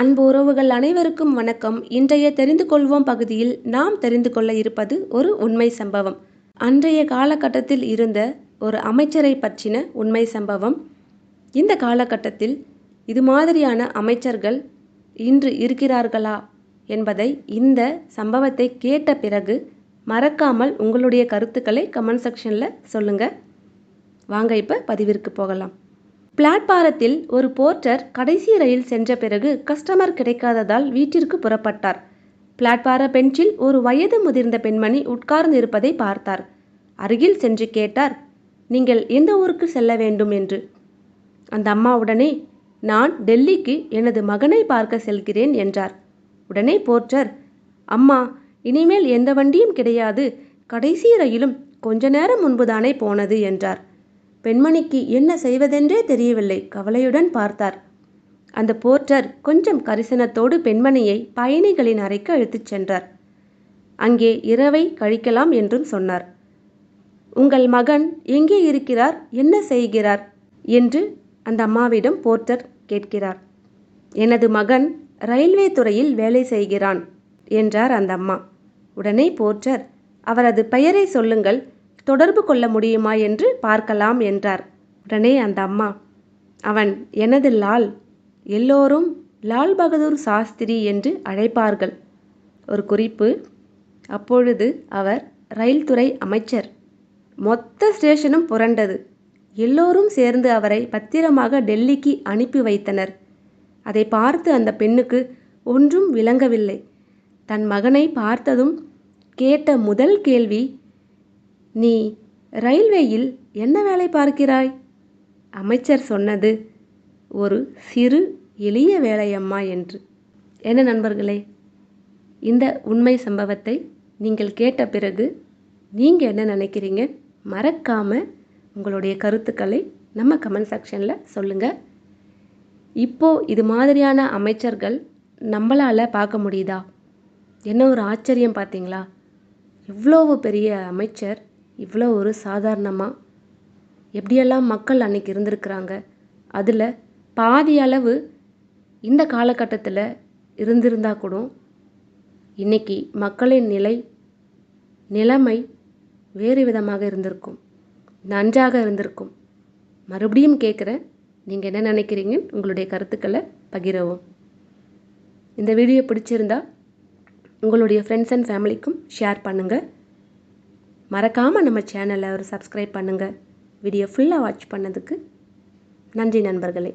அன்பு உறவுகள் அனைவருக்கும் வணக்கம். இன்றைய தெரிந்து கொள்வோம் பகுதியில் நாம் தெரிந்து கொள்ள இருப்பது ஒரு உண்மை சம்பவம். அன்றைய காலகட்டத்தில் இருந்த ஒரு அமைச்சரை பற்றின உண்மை சம்பவம். இந்த காலகட்டத்தில் இது மாதிரியான அமைச்சர்கள் இன்று இருக்கிறார்களா என்பதை இந்த சம்பவத்தை கேட்ட பிறகு மறக்காமல் உங்களுடைய கருத்துக்களை கமெண்ட் செக்ஷனில் சொல்லுங்கள் வாங்க இப்போ பதிவிற்கு போகலாம். பிளாட்பாரத்தில் ஒரு போர்ட்டர் கடைசி ரயில் சென்ற பிறகு கஸ்டமர் கிடைக்காததால் வீட்டிற்கு புறப்பட்டார். பிளாட்பார பெஞ்சில் ஒரு வயது முதிர்ந்த பெண்மணி உட்கார்ந்து இருப்பதை பார்த்தார். அருகில் சென்று கேட்டார் நீங்கள் எந்த ஊருக்கு செல்ல வேண்டும்? என்று. அந்த அம்மா உடனே நான் டெல்லிக்கு எனது மகனை பார்க்க செல்கிறேன் என்றார். உடனே போர்ட்டர் அம்மா இனிமேல் எந்த வண்டியும் கிடையாது. கடைசி ரயிலும் கொஞ்ச நேரம் முன்புதானே போனது என்றார். பெண்மணிக்கு என்ன செய்வதென்றே தெரியவில்லை. கவலையுடன் பார்த்தார். அந்த போர்ட்டர் கொஞ்சம் கரிசனத்தோடு பெண்மணியை பயணிகளின் அறைக்கு அழைத்துச் சென்றார். அங்கே இரவை கழிக்கலாம் என்றும் சொன்னார். உங்கள் மகன் எங்கே இருக்கிறார்? என்ன செய்கிறார்? என்று அந்த அம்மாவிடம் போர்ட்டர் கேட்கிறார். எனது மகன் ரயில்வே துறையில் வேலை செய்கிறான் என்றார் அந்த அம்மா. உடனே போர்ட்டர் அவரது பெயரை சொல்லுங்கள். தொடர்பு கொள்ள முடியுமா என்று பார்க்கலாம் என்றார். உடனே அந்த அம்மா அவன் எனது லால் எல்லோரும் லால் பகதூர் சாஸ்திரி என்று அழைப்பார்கள். ஒரு குறிப்பு அப்பொழுது அவர் ரயில் துறை அமைச்சர். மொத்த ஸ்டேஷனும் புரண்டது. எல்லோரும் சேர்ந்து அவரை பத்திரமாக டெல்லிக்கு அனுப்பி வைத்தனர். அதை பார்த்து அந்த பெண்ணுக்கு ஒன்றும் விளங்கவில்லை. தன் மகனை பார்த்ததும் கேட்ட முதல் கேள்வி நீ ரயில்வேயில் என்ன வேலை பார்க்கிறாய்? அமைச்சர் சொன்னது ஒரு சிறு எளிய வேலையம்மா என்று. என்ன நண்பர்களே இந்த உண்மை சம்பவத்தை நீங்கள் கேட்ட பிறகு நீங்கள் என்ன நினைக்கிறீங்க? மறக்காமல் உங்களுடைய கருத்துக்களை நம்ம கமெண்ட் செக்ஷனில் சொல்லுங்கள் இப்போது இது மாதிரியான அமைச்சர்கள் நம்மளால் பார்க்க முடியுதா? என்ன ஒரு ஆச்சரியம் பார்த்தீங்களா இவ்வளவு பெரிய அமைச்சர் இவ்வளோ ஒரு சாதாரணமாக எப்படியெல்லாம் மக்கள் அன்னைக்கு இருந்திருக்கிறாங்க? அதில் பாதி அளவு இந்த காலகட்டத்தில் இருந்திருந்தா கூட இன்னைக்கு மக்களின் நிலை நிலைமை வேறு விதமாக இருந்திருக்கும். நன்றாக இருந்திருக்கும். மறுபடியும் கேட்குறேன் நீங்கள் என்ன நினைக்கிறீங்க? உங்களுடைய கருத்துக்களை பகிரவும். இந்த வீடியோ பிடிச்சிருந்தா உங்களுடைய ஃப்ரெண்ட்ஸ் அண்ட் ஃபேமிலிக்கும் ஷேர் பண்ணுங்கள் மறக்காமல் நம்ம சேனலை ஒரு சப்ஸ்கிரைப் பண்ணுங்கள் வீடியோ ஃபுல்லாக வாட்ச் பண்ணதுக்கு நன்றி நண்பர்களே.